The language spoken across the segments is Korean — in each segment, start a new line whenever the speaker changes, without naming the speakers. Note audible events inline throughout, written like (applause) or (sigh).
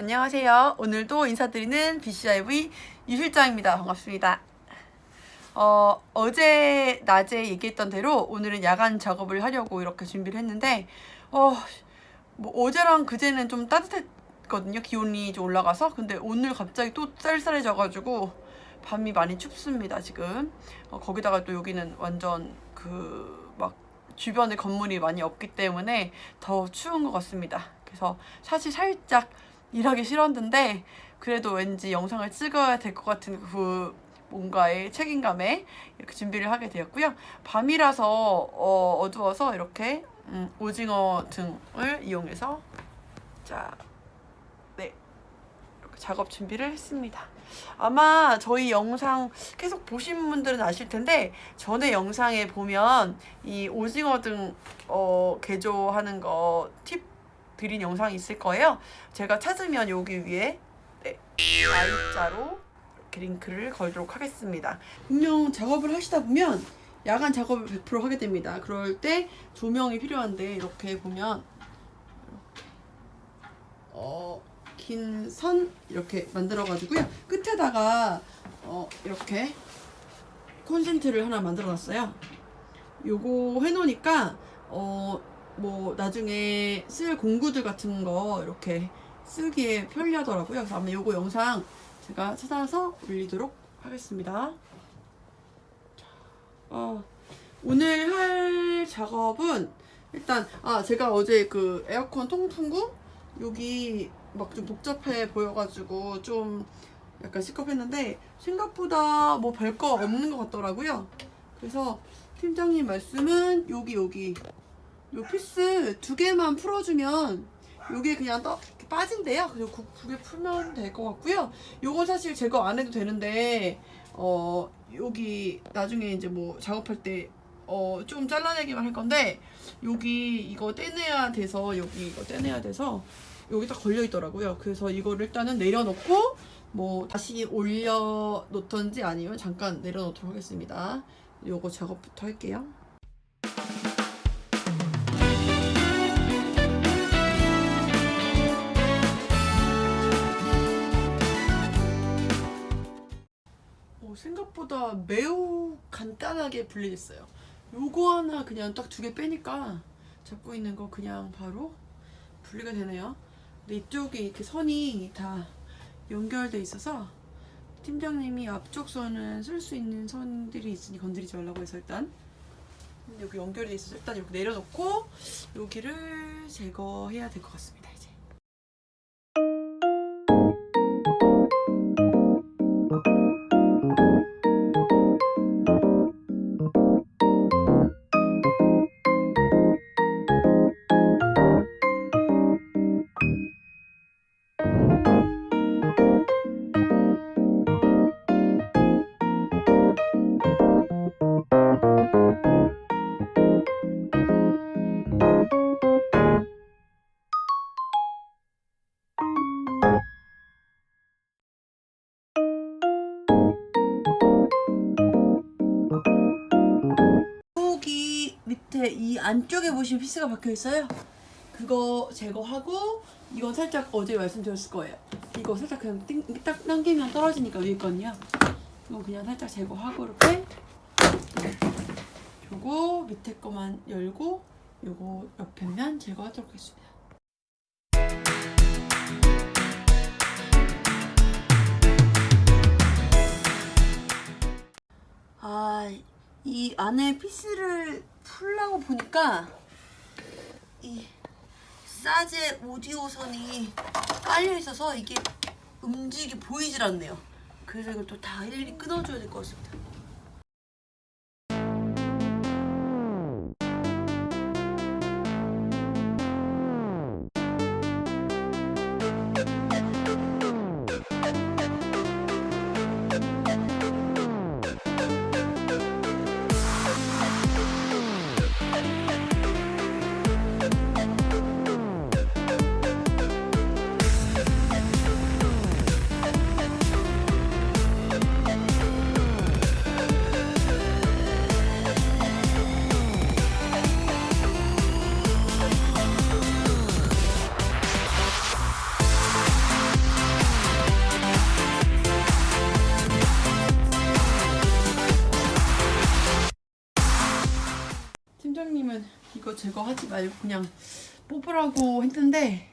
안녕하세요. 오늘도 인사드리는 BCIV 유 실장입니다. 반갑습니다. 어, 어제 낮에 얘기했던 대로 오늘은 야간 작업을 하려고 이렇게 준비를 했는데, 어, 뭐 어제랑 그제는 좀 따뜻했거든요. 기온이 좀 올라가서. 근데 오늘 갑자기 또 쌀쌀해져 가지고 밤이 많이 춥습니다, 지금. 어, 거기다가 또 여기는 완전 그막 주변에 건물이 많이 없기 때문에 더 추운 것 같습니다. 그래서 사실 살짝 일하기 싫었는데 그래도 왠지 영상을 찍어야 될 것 같은 그 뭔가의 책임감에 이렇게 준비를 하게 되었고요. 밤이라서 어, 어두워서 이렇게 음, 오징어 등을 이용해서 자, 네 이렇게 작업 준비를 했습니다. 아마 저희 영상 계속 보신 분들은 아실 텐데 전에 영상에 보면 이 오징어 등 어, 개조하는 거 팁 드린 영상이 있을 거예요. 제가 찾으면 여기 위에 네, Y자로 이렇게 링크를 걸도록 하겠습니다. 분명 작업을 하시다 보면 야간 작업을 100% 하게 됩니다. 그럴 때 조명이 필요한데 이렇게 보면 어, 긴 선 이렇게 만들어 가지고요. 끝에다가 어, 이렇게 콘센트를 하나 만들어 놨어요. 요거 해 놓으니까 어, 뭐 나중에 쓸 공구들 같은 거 이렇게 쓰기에 편리하더라고요. 그래서 아마 요거 영상 제가 찾아서 올리도록 하겠습니다. 자, 어, 오늘 할 작업은 일단 아 제가 어제 그 에어컨 통풍구 여기 막 좀 복잡해 보여가지고 좀 약간 시겁했는데 생각보다 뭐 별거 없는 것 같더라고요. 그래서 팀장님 말씀은 여기 여기 요 피스 두 개만 풀어주면 요게 그냥 떠 빠진대요. 그래서 두, 두개 풀면 될 것 같고요. 요건 사실 제거 안 해도 되는데 어 여기 나중에 이제 뭐 작업할 때 어, 좀 잘라내기만 할 건데, 여기 이거 떼내야 돼서, 여기 이거 떼내야 돼서, 여기 딱 걸려 있더라고요. 그래서 이거를 일단은 내려놓고, 뭐, 다시 올려 놓던지 아니면 잠깐 내려놓도록 하겠습니다. 요거 작업부터 할게요. 생각보다 매우 간단하게 분리됐어요. 요거 하나 그냥 딱 두 개 빼니까 잡고 있는 거 그냥 바로 분리가 되네요. 근데 이쪽에 이렇게 선이 다 연결돼 있어서 팀장님이 앞쪽 선은 쓸 수 있는 선들이 있으니 건드리지 말라고 해서 일단 여기 연결돼 있어서 일단 이렇게 내려놓고 여기를 제거해야 될 것 같습니다. 안쪽에 보시면 피스가 박혀 있어요. 그거 제거하고 이건 살짝 어제 말씀드렸을 거예요. 이거 살짝 그냥 띵, 딱 당기면 떨어지니까 위에 거는요. 이거 그냥 살짝 제거하고 이렇게 요거 밑에 거만 열고 요거 옆에면 제거하도록 하겠습니다. 이 안에 피스를 풀라고 보니까 이 사제 오디오 선이 깔려 있어서 이게 움직이 보이질 않네요. 그래서 이걸 또 다 일일이 끊어줘야 될 것 같습니다. 제거하지 말고 그냥 뽑으라고 했는데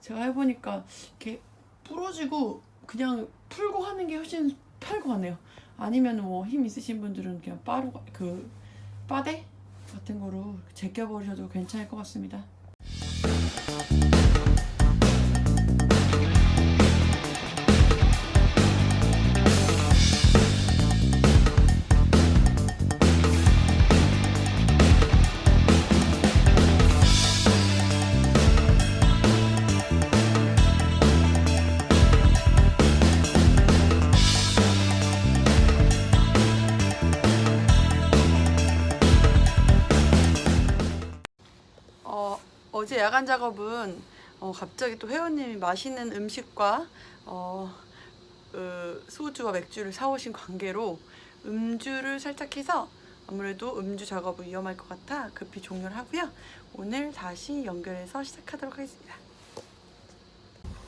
제가 해보니까 이렇게 부러지고 그냥 풀고 하는 게 훨씬 편할 것 같네요. 아니면 뭐 힘 있으신 분들은 그냥 빠루 그 빠대 같은 거로 제껴버리셔도 괜찮을 것 같습니다. 야간 작업은 어, 갑자기 또 회원님이 맛있는 음식과 어, 어, 소주와 맥주를 사오신 관계로 음주를 살짝 해서 아무래도 음주 작업은 위험할 것 같아 급히 종료를 하고요. 오늘 다시 연결해서 시작하도록 하겠습니다.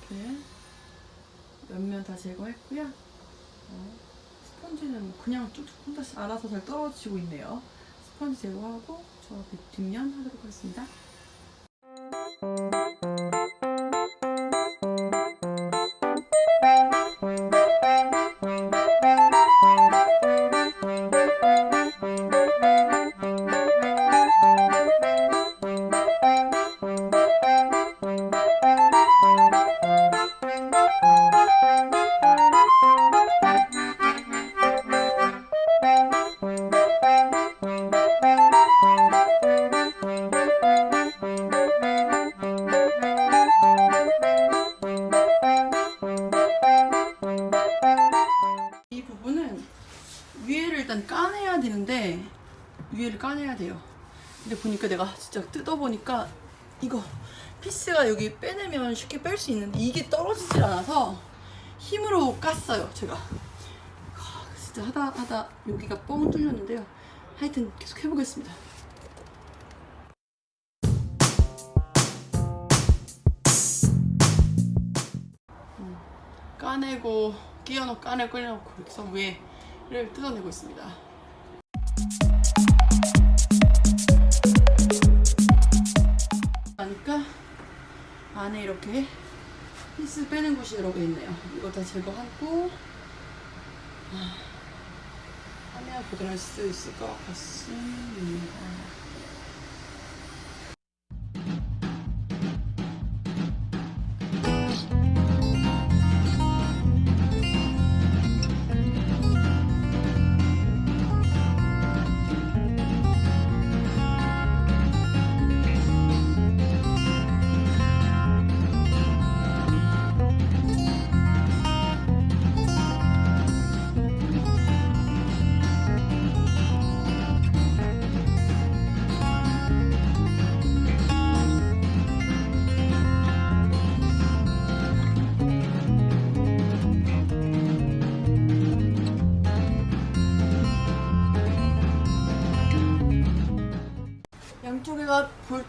이렇게 옆면 다 제거했고요. 어, 스펀지는 뭐 그냥 쭉쭉 혼자 알아서 잘 떨어지고 있네요. 스펀지 제거하고 저 뒷면 하도록 하겠습니다. 위에를 까내야 돼요. 근데 보니까 내가 진짜 뜯어보니까 이거 피스가 여기 빼내면 쉽게 뺄 수 있는데 이게 떨어지질 않아서 힘으로 깠어요 제가. 하, 진짜 하다 하다 여기가 뻥 뚫렸는데요. 하여튼 계속 해보겠습니다. 음, 까내고 끼워놓고 까내고 끼워놓고 이렇게 해서 위에를 뜯어내고 있습니다. 안에 이렇게 피스 빼는 곳이 개 있네요. 이거 다 제거하고 아, 하면 보관할 수 있을 것 같습니다.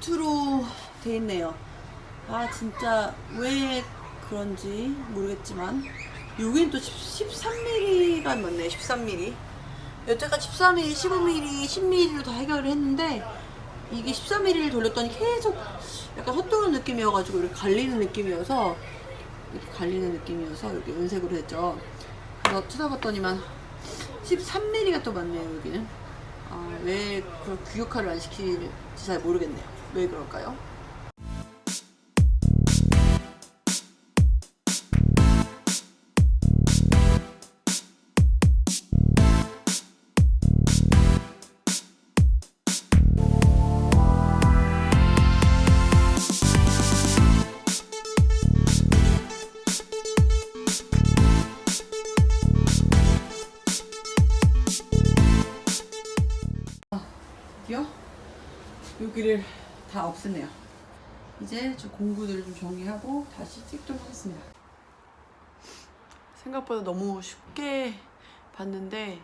볼트로 돼 있네요. 아 진짜 왜 그런지 모르겠지만 여긴 또 13mm가 맞네 13mm 여태까지 14mm, 15mm, 10mm로 다 해결을 했는데 이게 13mm를 돌렸더니 계속 약간 헛도는 느낌이어가지고 이렇게 갈리는 느낌이어서 이렇게 갈리는 느낌이어서 이렇게 은색으로 했죠 그래서 찾아봤더니만 13mm가 또 맞네요 여기는 아, 왜 그걸 규격화를 안 시킬지 잘 모르겠네요. 왜 그럴까요? 다 없앴네요. 이제 저 공구들을 좀 정리하고 다시 찍도록 하겠습니다. 생각보다 너무 쉽게 봤는데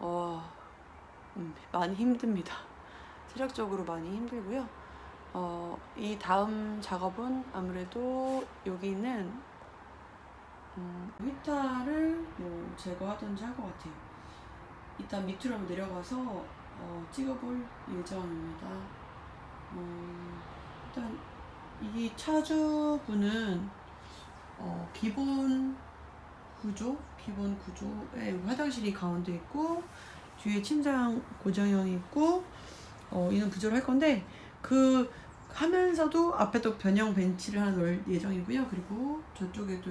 어, 음, 많이 힘듭니다. 체력적으로 많이 힘들고요. 어, 이 다음 작업은 아무래도 여기는 음, 휘타를 뭐 제거하든지 할 것 같아요. 일단 밑으로 내려가서 어, 찍어볼 예정입니다. 어, 일단 이 차주분은 어, 기본 구조, 기본 구조에 화장실이 가운데 있고 뒤에 침장 고정형이 있고 어, 이런 구조를 할 건데 그 하면서도 앞에 또 변형 벤치를 하나 넣을 예정이고요. 그리고 저쪽에도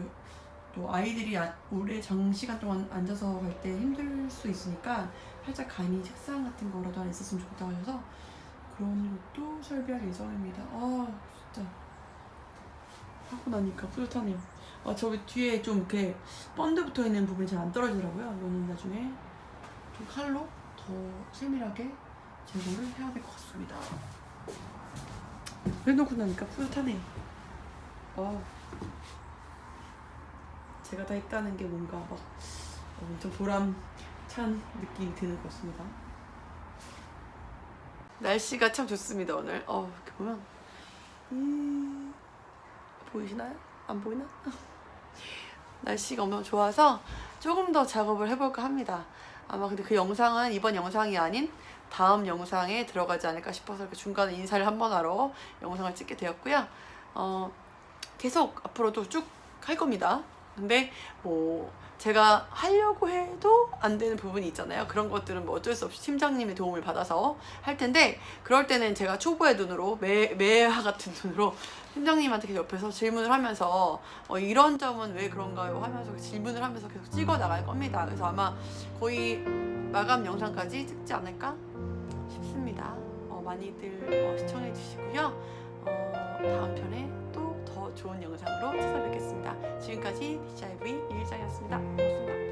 또 아이들이 아- 오래 장시간 동안 앉아서 갈 때 힘들 수 있으니까 살짝 간이 책상 같은 거라도 하나 있었으면 좋겠다고 하셔서 그런 것도 설비할 예정입니다. 아 진짜 하고 나니까 뿌듯하네요. 아 저기 뒤에 좀 이렇게 번드 붙어 있는 부분이 잘 안 떨어지더라고요. 이거는 나중에 좀 칼로 더 세밀하게 제거를 해야 될 것 같습니다. 해놓고 나니까 뿌듯하네요. 아 제가 다 했다는 게 뭔가 막 엄청 보람찬 느낌이 드는 것 같습니다. 날씨가 참 좋습니다 오늘. 어 보면 음, 보이시나요? 안 보이나? (laughs) 날씨가 엄청 좋아서 조금 더 작업을 해볼까 합니다. 아마 근데 그 영상은 이번 영상이 아닌 다음 영상에 들어가지 않을까 싶어서 이렇게 중간에 인사를 한번 하러 영상을 찍게 되었고요. 어, 계속 앞으로도 쭉 할 겁니다. 근데 뭐 제가 하려고 해도 안 되는 부분이 있잖아요. 그런 것들은 뭐 어쩔 수 없이 팀장님의 도움을 받아서 할 텐데 그럴 때는 제가 초보의 눈으로 매, 매화 같은 눈으로 팀장님한테 계속 옆에서 질문을 하면서 어, 이런 점은 왜 그런가요? 하면서 질문을 하면서 계속 찍어 나갈 겁니다. 그래서 아마 거의 마감 영상까지 찍지 않을까 싶습니다. 어, 많이들 어, 시청해 주시고요. 어, 다음 편에 또 좋은 영상으로 찾아뵙겠습니다. 지금까지 DJV 일자였습니다. 고맙습니다.